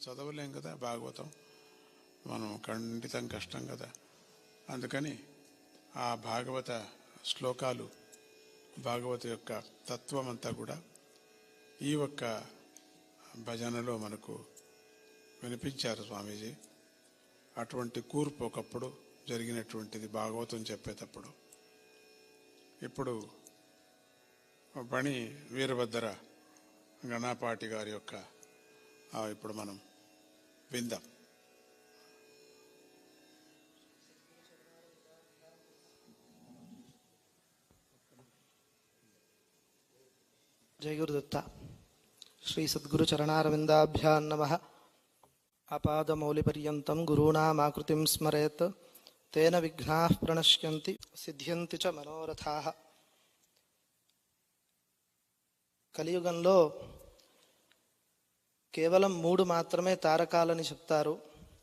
చదవలేం కదా భాగవతం. మనం ఖండితం కష్టం కదా. అందుకని ఆ భాగవత శ్లోకాలు భాగవత యొక్క తత్వం అంతా కూడా ఈ ఒక్క భజనలో మనకు వినిపించారు స్వామీజీ. అటువంటి కూర్పు ఒకప్పుడు జరిగినటువంటిది భాగవతం చెప్పేటప్పుడు. ఇప్పుడు పణి వీరభద్ర గణపాటి గారి యొక్క ఇప్పుడు మనం విందాం. జయగురుదత్త శ్రీ సద్గురు చరణారవిందాభ్యాన్ నమ. ఆపాదమౌలిపర్యంతం గురూణామాకృతిం స్మరేత్. తేన విఘ్నా ప్రణశ్యంతి సిద్ధ్యంతి చ మనోరథా. కలియుగంలో కేవలం మూడు మాత్రమే తారకాలని చెప్తారు.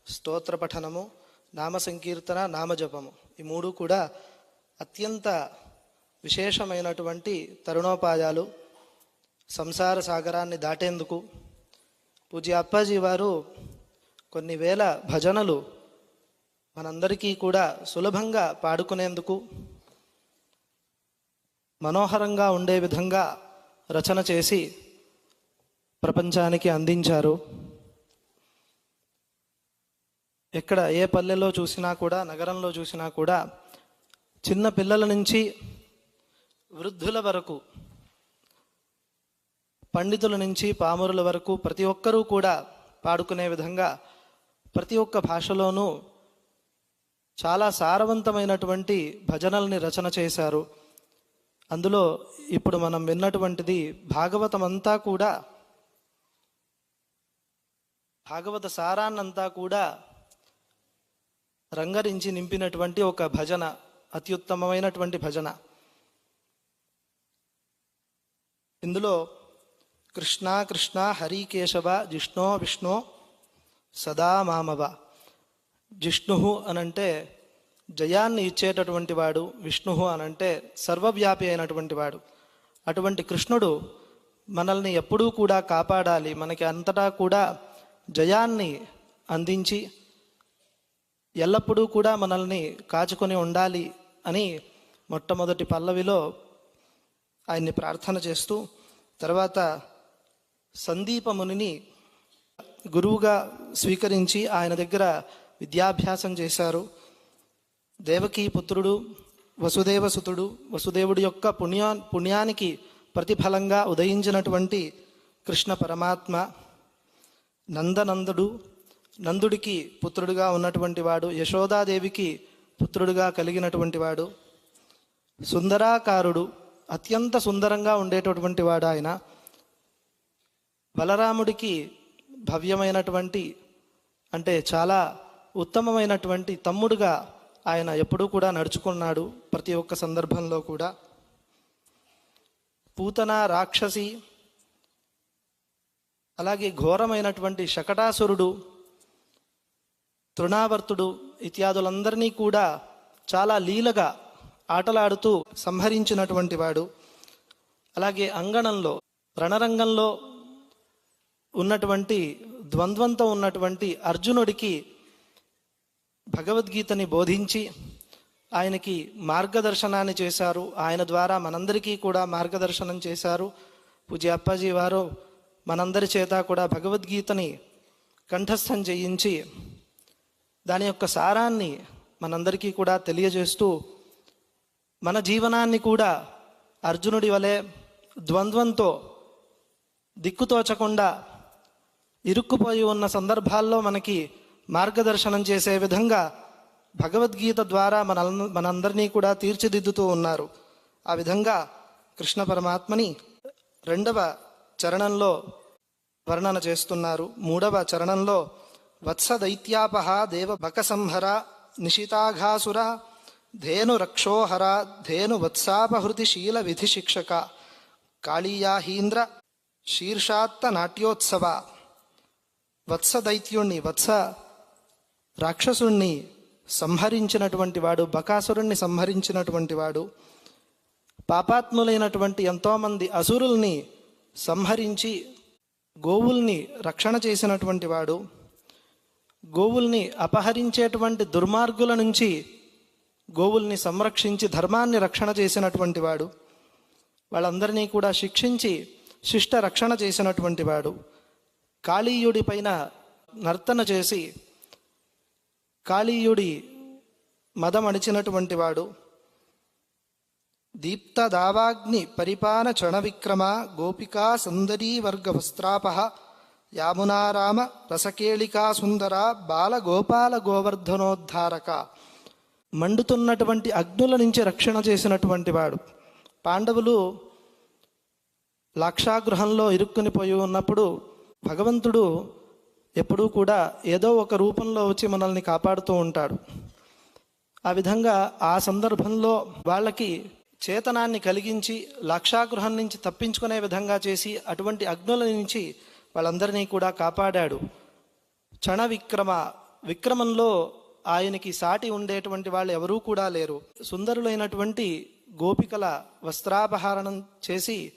స్తోత్ర పఠనము నామ సంకీర్తన నామజపము ఈ మూడు కూడా అత్యంత విశేషమైనటువంటి తరుణోపాయాలు. సంసార సాగరాన్ని దాటేందుకు పూజ్య అప్పాజీ వారు కొన్ని వేల భజనలు మనందరికీ కూడా సులభంగా పాడుకునేందుకు మనోహరంగా ఉండే విధంగా రచన చేసి ప్రపంచానికి అందించారు. ఎక్కడ ఏ పల్లెలో చూసినా కూడా నగరంలో చూసినా కూడా చిన్న పిల్లల నుంచి వృద్ధుల వరకు పండితుల నుంచి పామరుల వరకు ప్రతి ఒక్కరూ కూడా పాడుకునే విధంగా ప్రతి ఒక్క భాషలోనూ చాలా సారవంతమైనటువంటి భజనల్ని రచన చేశారు. అందులో ఇప్పుడు మనం విన్నటువంటిది భాగవతం అంతా కూడా భాగవత సారాన్నంతా కూడా రంగరించి నింపినటువంటి ఒక భజన అత్యుత్తమమైనటువంటి భజన. ఇందులో కృష్ణ కృష్ణ హరికేశవ జిష్ణు జిష్ణో విష్ణు సదా మామవ. జిష్ణు అనంటే జయాన్ని ఇచ్చేటటువంటి వాడు విష్ణు అనంటే సర్వవ్యాపి అయినటువంటి వాడు. అటువంటి కృష్ణుడు మనల్ని ఎప్పుడూ కూడా కాపాడాలి మనకి అంతటా కూడా జయాన్ని అందించి ఎల్లప్పుడూ కూడా మనల్ని కాచుకొని ఉండాలి అని మొట్టమొదటి పల్లవిలో ఆయన్ని ప్రార్థన చేస్తూ తర్వాత సందీపమునిని గురువుగా స్వీకరించి ఆయన దగ్గర విద్యాభ్యాసం చేశారు. దేవకీ పుత్రుడు వసుదేవసుతుడు వసుదేవుడి యొక్క పుణ్యా పుణ్యానికి ప్రతిఫలంగా ఉదయించినటువంటి కృష్ణ పరమాత్మ నందనందుడు నందుడికి పుత్రుడుగా ఉన్నటువంటి వాడు యశోదాదేవికి పుత్రుడుగా కలిగినటువంటి వాడు సుందరాకారుడు అత్యంత సుందరంగా ఉండేటటువంటి వాడు ఆయన బలరాముడికి భవ్యమైనటువంటి అంటే చాలా ఉత్తమమైనటువంటి తమ్ముడుగా ఆయన ఎప్పుడూ కూడా నడుచుకున్నాడు ప్రతి ఒక్క సందర్భంలో కూడా. పూతన రాక్షసి అలాగే ఘోరమైనటువంటి శకటాసురుడు తృణావర్తుడు ఇత్యాదులందరినీ కూడా చాలా లీలగా ఆటలాడుతూ సంహరించినటువంటి వాడు. అలాగే అంగణంలో రణరంగంలో ఉన్నటువంటి ద్వంద్వంతో ఉన్నటువంటి అర్జునుడికి భగవద్గీతని బోధించి ఆయనకి మార్గదర్శనాన్ని చేశారు. ఆయన ద్వారా మనందరికీ కూడా మార్గదర్శనం చేశారు. పూజ అప్పాజీ వారు మనందరి చేత కూడా భగవద్గీతని కంఠస్థం చేయించి దాని యొక్క సారాన్ని మనందరికీ కూడా తెలియజేస్తూ మన జీవనాన్ని కూడా అర్జునుడి వలె ద్వంద్వంతో దిక్కుతోచకుండా ఇరుక్కుపోయి ఉన్న సందర్భాల్లో మనకి మార్గదర్శనం చేసే విధంగా భగవద్గీత ద్వారా మన మనందరినీ కూడా తీర్చిదిద్దుతూ ఉన్నారు. ఆ విధంగా కృష్ణ పరమాత్మని రెండవ చరణంలో వర్ణన చేస్తున్నారు. మూడవ చరణంలో వత్స దైత్యాపహ దేవ బక సంహర నిషితాఘాసుర ధేను రక్షోహర ధేను వత్సాపహృతి శీల విధి శిక్షక కాళీయాహీంద్ర శీర్షాత్త నాట్యోత్సవ వత్స దైత్యుణ్ణి వత్స రాక్షసుణ్ణి సంహరించినటువంటి వాడు బకాసురుణ్ణి సంహరించినటువంటి వాడు పాపాత్ములైనటువంటి ఎంతోమంది అసురుల్ని సంహరించి గోవుల్ని రక్షణ చేసినటువంటి వాడు గోవుల్ని అపహరించేటువంటి దుర్మార్గుల నుంచి గోవుల్ని సంరక్షించి ధర్మాన్ని రక్షణ చేసినటువంటి వాడు వాళ్ళందరినీ కూడా శిక్షించి శిష్ట రక్షణ చేసినటువంటి వాడు కాళీయుడి పైన నర్తన చేసి కాళీయుడి మదం అణిచినటువంటి వాడు దీప్త దావాగ్ని పరిపాన చణ విక్రమ గోపికా సుందరీ వర్గ వస్త్రాప యామునారామ రసకేళికా సుందర బాల గోపాల గోవర్ధనోద్ధారక మండుతున్నటువంటి అగ్నుల నుంచి రక్షణ చేసినటువంటి వాడు. పాండవులు లాక్షాగృహంలో ఇరుక్కుని పోయి ఉన్నప్పుడు భగవంతుడు ఎప్పుడూ కూడా ఏదో ఒక రూపంలో వచ్చి మనల్ని కాపాడుతూ ఉంటాడు. ఆ విధంగా ఆ సందర్భంలో వాళ్ళకి చేతనాన్ని కలిగించి లాక్షాగృహం నుంచి తప్పించుకునే విధంగా చేసి అటువంటి అగ్నుల నుంచి వాళ్ళందరినీ కూడా కాపాడాడు. చణ విక్రమ విక్రమంలో ఆయనకి సాటి ఉండేటువంటి వాళ్ళు ఎవరూ కూడా లేరు. సుందరులైనటువంటి గోపికల వస్త్రాపహరణం చేసి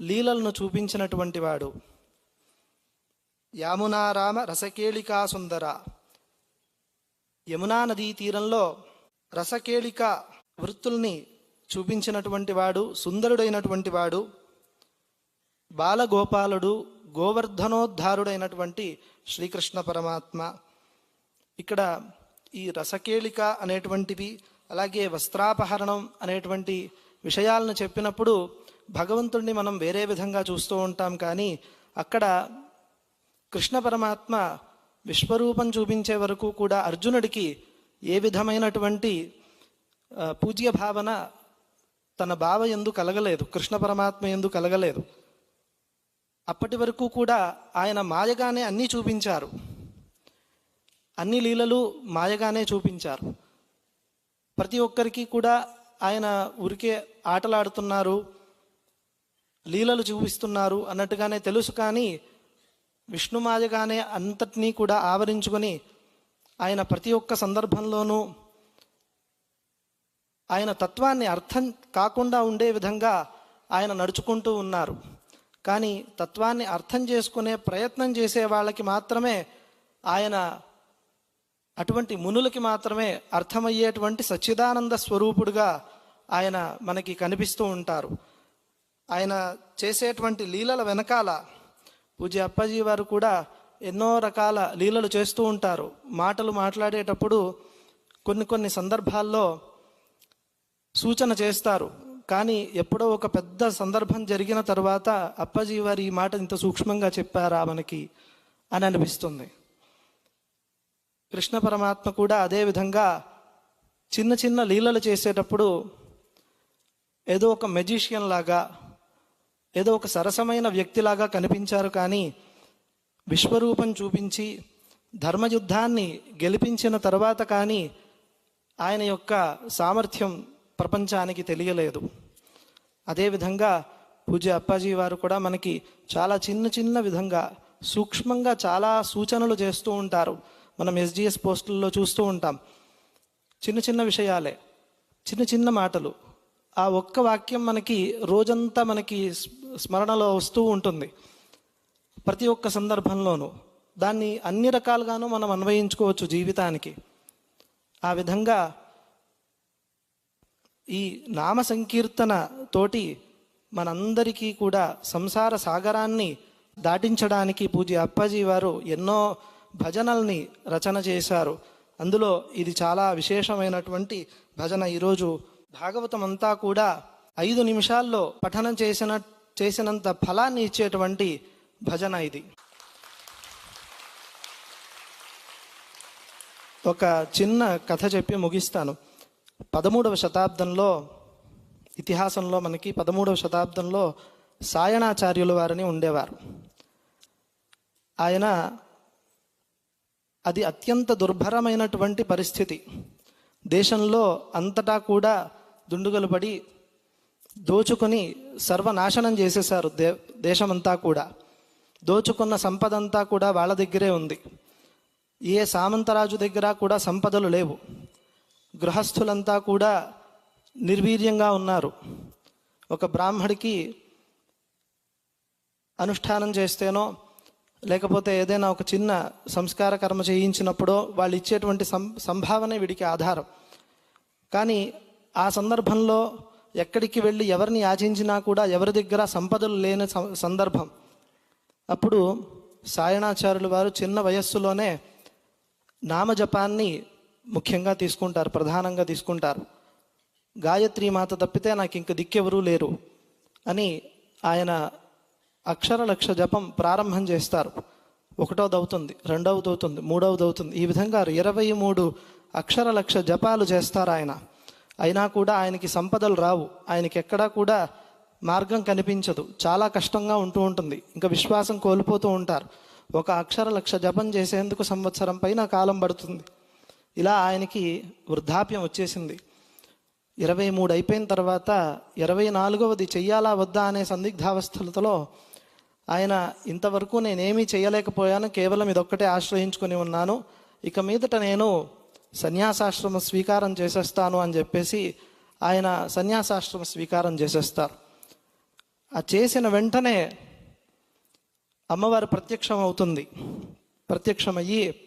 లీలలను చూపించినటువంటి వాడు. యామునారామ రసకేళికా సుందర. యమునా నదీ తీరంలో రసకేళిక వృత్తుల్ని చూపించినటువంటి వాడు సుందరుడైనటువంటి వాడు బాలగోపాలుడు గోవర్ధనోద్ధారుడైనటువంటి శ్రీకృష్ణ పరమాత్మ. ఇక్కడ ఈ రసకేళిక అనేటువంటివి అలాగే వస్త్రాపహరణం అనేటువంటి విషయాలను చెప్పినప్పుడు భగవంతుణ్ణి మనం వేరే విధంగా చూస్తూ ఉంటాం కానీ అక్కడ కృష్ణ పరమాత్మ విశ్వరూపం చూపించే వరకు కూడా అర్జునుడికి ఏ విధమైనటువంటి పూజ్య భావన తన బావ ఎందు కలగలేదు కృష్ణ పరమాత్మ ఎందు కలగలేదు. అప్పటి వరకు కూడా ఆయన మాయగానే అన్నీ చూపించారు. అన్ని లీలలు మాయగానే చూపించారు. ప్రతి ఒక్కరికి కూడా ఆయన ఉరికే ఆటలాడుతున్నారు లీలలు చూపిస్తున్నారు అన్నట్టుగానే తెలుసు కానీ విష్ణుమాయగానే అంతటినీ కూడా ఆవరించుకొని ఆయన ప్రతి ఒక్క సందర్భంలోనూ ఆయన తత్వాన్ని అర్థం కాకుండా ఉండే విధంగా ఆయన నడుచుకుంటూ ఉన్నారు. కానీ తత్వాన్ని అర్థం చేసుకునే ప్రయత్నం చేసే వాళ్ళకి మాత్రమే ఆయన అటువంటి మునులకి మాత్రమే అర్థమయ్యేటువంటి సచ్చిదానంద స్వరూపుడుగా ఆయన మనకి కనిపిస్తూ ఉంటారు. ఆయన చేసేటువంటి లీలల వెనకాల పూజ్య అప్పాజీ వారు కూడా ఎన్నో రకాల లీలలు చేస్తూ ఉంటారు. మాటలు మాట్లాడేటప్పుడు కొన్ని కొన్ని సందర్భాల్లో సూచన చేస్తారు. కానీ ఎప్పుడో ఒక పెద్ద సందర్భం జరిగిన తర్వాత అప్పాజీ వారు ఈ మాట ఇంత సూక్ష్మంగా చెప్పారా మనకి అని అనిపిస్తుంది. కృష్ణ పరమాత్మ కూడా అదే విధంగా చిన్న చిన్న లీలలు చేసేటప్పుడు ఏదో ఒక మెజిషియన్ లాగా ఏదో ఒక సరసమైన వ్యక్తిలాగా కనిపించారు కానీ విశ్వరూపం చూపించి ధర్మయుద్ధాన్ని గెలిపించిన తర్వాత కానీ ఆయన యొక్క సామర్థ్యం ప్రపంచానికి తెలియలేదు. అదేవిధంగా పూజ్య అప్పాజీ వారు కూడా మనకి చాలా చిన్న చిన్న విధంగా సూక్ష్మంగా చాలా సూచనలు చేస్తూ ఉంటారు. మనం ఎస్జిఎస్ పోస్టుల్లో చూస్తూ ఉంటాం. చిన్న చిన్న విషయాలే చిన్న చిన్న మాటలు. ఆ ఒక్క వాక్యం మనకి రోజంతా మనకి స్మరణలో వస్తూ ఉంటుంది. ప్రతి ఒక్క సందర్భంలోనూ దాన్ని అన్ని రకాలుగాను మనం అన్వయించుకోవచ్చు జీవితానికి. ఆ విధంగా ఈ నామ సంకీర్తన తోటి మనందరికీ కూడా సంసార సాగరాన్ని దాటించడానికి పూజ అప్పాజీ వారు ఎన్నో భజనల్ని రచన చేశారు. అందులో ఇది చాలా విశేషమైనటువంటి భజన. ఈరోజు భాగవతం అంతా కూడా ఐదు నిమిషాల్లో పఠనం చేసిన చేసినంత ఫలాన్ని ఇచ్చేటువంటి భజన ఇది. ఒక చిన్న కథ చెప్పి ముగిస్తాను. పదమూడవ శతాబ్దంలో ఇతిహాసంలో మనకి పదమూడవ శతాబ్దంలో సాయణాచార్యుల వారిని ఉండేవారు. ఆయన అది అత్యంత దుర్భరమైనటువంటి పరిస్థితి. దేశంలో అంతటా కూడా దుండుగలు పడి దోచుకొని సర్వనాశనం చేసేశారు దే దేశమంతా కూడా. దోచుకున్న సంపద అంతా కూడా వాళ్ళ దగ్గరే ఉంది. ఏ సామంతరాజు దగ్గర కూడా సంపదలు లేవు. గృహస్థులంతా కూడా నిర్వీర్యంగా ఉన్నారు. ఒక బ్రాహ్మడికి అనుష్ఠానం చేస్తేనో లేకపోతే ఏదైనా ఒక చిన్న సంస్కార కర్మ చేయించినప్పుడో వాళ్ళు ఇచ్చేటువంటి సం సంభావనే వీడికి ఆధారం. కానీ ఆ సందర్భంలో ఎక్కడికి వెళ్ళి ఎవరిని యాచించినా కూడా ఎవరి దగ్గర సంపదలు లేని సందర్భం. అప్పుడు సాయణాచార్యులు వారు చిన్న వయస్సులోనే నామజపాన్ని ముఖ్యంగా తీసుకుంటారు ప్రధానంగా తీసుకుంటారు. గాయత్రి మాత తప్పితే నాకు ఇంక దిక్కెవరూ లేరు అని ఆయన అక్షర లక్ష జపం ప్రారంభం చేస్తారు. ఒకటోది అవుతుంది రెండవది అవుతుంది మూడవది అవుతుంది ఈ విధంగా ఇరవై మూడు అక్షర లక్ష జపాలు చేస్తారు ఆయన. అయినా కూడా ఆయనకి సంపదలు రావు. ఆయనకి ఎక్కడా కూడా మార్గం కనిపించదు. చాలా కష్టంగా ఉంటూ ఉంటుంది. ఇంకా విశ్వాసం కోల్పోతూ ఉంటారు. ఒక అక్షర లక్ష జపం చేసేందుకు సంవత్సరం పైన కాలం పడుతుంది. ఇలా ఆయనకి వృద్ధాప్యం వచ్చేసింది. ఇరవై మూడు అయిపోయిన తర్వాత ఇరవై నాలుగవది చెయ్యాలా వద్దా అనే సందిగ్ధావస్థలతో ఆయన ఇంతవరకు నేనేమీ చేయలేకపోయాను కేవలం ఇదొక్కటే ఆశ్రయించుకొని ఉన్నాను. ఇక మీదట నేను సన్యాసాశ్రమ స్వీకారం చేసేస్తాను అని చెప్పేసి ఆయన సన్యాసాశ్రమ స్వీకారం చేసేస్తారు. ఆ చేసిన వెంటనే అమ్మవారు ప్రత్యక్షం అవుతుంది ప్రత్యక్షమయ్యి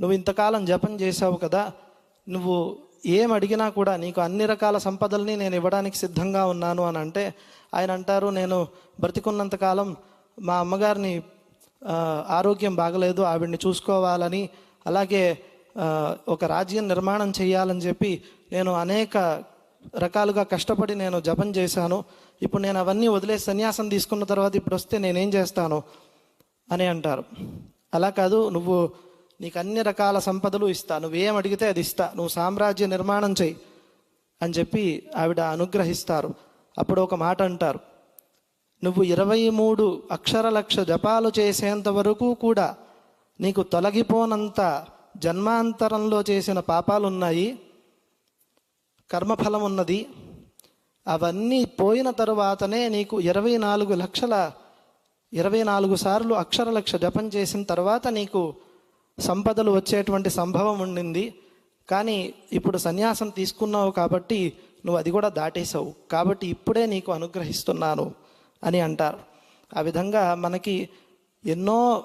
నువ్వు ఇంతకాలం జపం చేశావు కదా నువ్వు ఏం అడిగినా కూడా నీకు అన్ని రకాల సంపదల్ని నేను ఇవ్వడానికి సిద్ధంగా ఉన్నాను అని అంటే ఆయన అంటారు నేను బ్రతికున్నంతకాలం మా అమ్మగారిని ఆరోగ్యం బాగలేదు ఆవిడ్ని చూసుకోవాలని అలాగే ఒక రాజ్యం నిర్మాణం చేయాలని చెప్పి నేను అనేక రకాలుగా కష్టపడి నేను జపం చేశాను. ఇప్పుడు నేను అవన్నీ వదిలేసి సన్యాసం తీసుకున్న తర్వాత ఇప్పుడు వస్తే నేనేం చేస్తాను? అని అంటారు. అలా కాదు నువ్వు నీకు అన్ని రకాల సంపదలు ఇస్తా. నువ్వేం అడిగితే అది ఇస్తా. నువ్వు సామ్రాజ్య నిర్మాణం చెయ్యి అని చెప్పి ఆవిడ అనుగ్రహిస్తారు. అప్పుడు ఒక మాట అంటారు. నువ్వు ఇరవై మూడు అక్షర లక్ష జపాలు చేసేంత వరకు కూడా నీకు తొలగిపోనంత జన్మాంతరంలో చేసిన పాపాలు ఉన్నాయి కర్మఫలం ఉన్నది. అవన్నీ పోయిన తరువాతనే నీకు ఇరవై నాలుగు లక్షల ఇరవై నాలుగు సార్లు అక్షర లక్ష జపం చేసిన తర్వాత నీకు సంపదలు వచ్చేటువంటి సంభవం ఉండింది. కానీ ఇప్పుడు సన్యాసం తీసుకున్నావు కాబట్టి నువ్వు అది కూడా దాటేశావు. కాబట్టి ఇప్పుడే నీకు అనుగ్రహిస్తున్నాను అని అంటారు. ఆ విధంగా మనకి ఎన్నో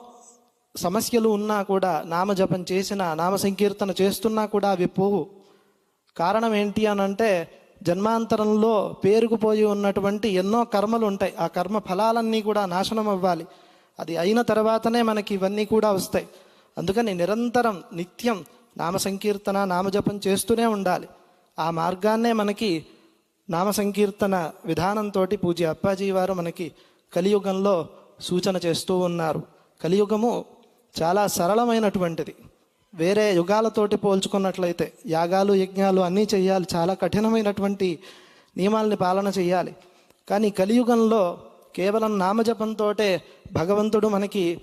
సమస్యలు ఉన్నా కూడా నామజపం చేసిన నామ సంకీర్తన చేస్తున్నా కూడా అవి పోవు. కారణం ఏంటి అని అంటే జన్మాంతరంలో పేరుకుపోయి ఉన్నటువంటి ఎన్నో కర్మలు ఉంటాయి. ఆ కర్మ ఫలాలన్నీ కూడా నాశనం అవ్వాలి. అది అయిన తర్వాతనే మనకి ఇవన్నీ కూడా వస్తాయి. అందుకని నిరంతరం నిత్యం నామ సంకీర్తన నామజపం చేస్తూనే ఉండాలి. ఆ మార్గాన్నే మనకి నామ సంకీర్తన విధానంతో పూజ్య అప్పాజీ వారు మనకి కలియుగంలో సూచన చేస్తూ ఉన్నారు. కలియుగము చాలా సరళమైనటువంటిది. వేరే యుగాలతోటి పోల్చుకున్నట్లయితే యాగాలు యజ్ఞాలు అన్నీ చేయాలి. చాలా కఠినమైనటువంటి నియమాల్ని పాలన చేయాలి. కానీ కలియుగంలో కేవలం నామజపంతో భగవంతుడు మనకి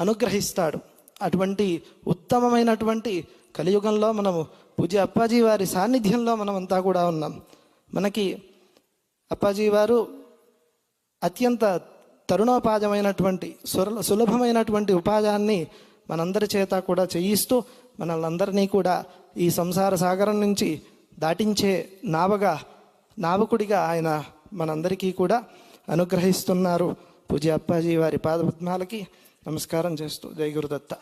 అనుగ్రహిస్తాడు. అటువంటి ఉత్తమమైనటువంటి కలియుగంలో మనము పూజ అప్పాజీ వారి సాన్నిధ్యంలో మనమంతా కూడా ఉన్నాం. మనకి అప్పాజీ వారు అత్యంత తరుణోపాయమైనటువంటి సుర సులభమైనటువంటి ఉపాయాన్ని మనందరి చేత కూడా చేయిస్తూ మనల్ని కూడా ఈ సంసార సాగరం నుంచి దాటించే నావగా నావకుడిగా ఆయన మనందరికీ కూడా అనుగ్రహిస్తున్నారు పూజ అప్పాజీ వారి పాదపద్మాలకి. నమస్కారం చేస్తూ. జయగురుదత్త